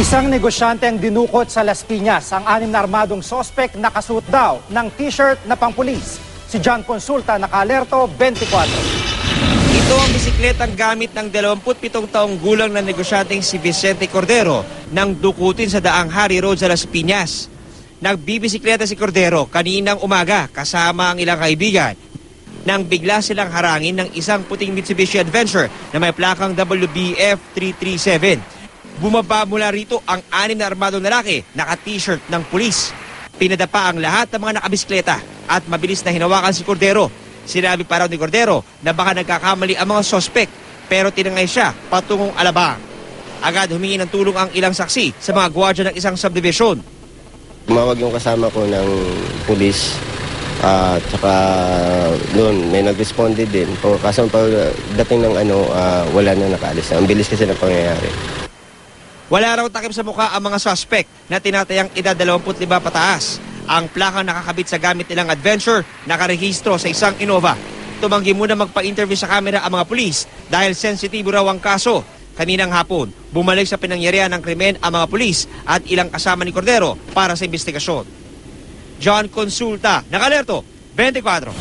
Isang negosyante ang dinukot sa Las Piñas. Ang anim na armadong sospek nakasuot daw ng t-shirt na pangpulis. Si John Consulta naka-alerto 24. Ito ang bisikletang gamit ng 27 taong gulang na negosyanteng si Vicente Cordero nang dukutin sa daang Hari Road sa Las Piñas. Nagbibisikleta si Cordero kaninang umaga kasama ang ilang kaibigan nang bigla silang harangin ng isang puting Mitsubishi Adventure na may plakang WBF 337. Bumaba mula rito ang anim na armadong lalaki, naka-t-shirt ng pulis. Pinadapa ang lahat ng mga nakabisikleta at mabilis na hinawakan si Cordero. Sinabi pa raw ni Cordero na baka nagkakamali ang mga sospek pero tinangay siya patungong alabang. Agad humingi ng tulong ang ilang saksi sa mga gwardiya ng isang subdivision. Tumawag yung kasama ko ng pulis at saka doon may nag-responde din. Kaso pagdating ng ano, ah, wala na nakaalis na. Ang bilis kasi ng pangyayari. Wala raw takip sa mukha ang mga suspect na tinatayang edad 25 pataas. Ang plakang nakakabit sa gamit nilang adventure nakarehistro sa isang Innova. Tumanggi muna magpa-interview sa kamera ang mga pulis dahil sensitibo raw ang kaso. Kaninang hapon, bumalik sa pinangyarihan ng krimen ang mga pulis at ilang kasama ni Cordero para sa investigasyon. John Consulta, nakalerto, 24.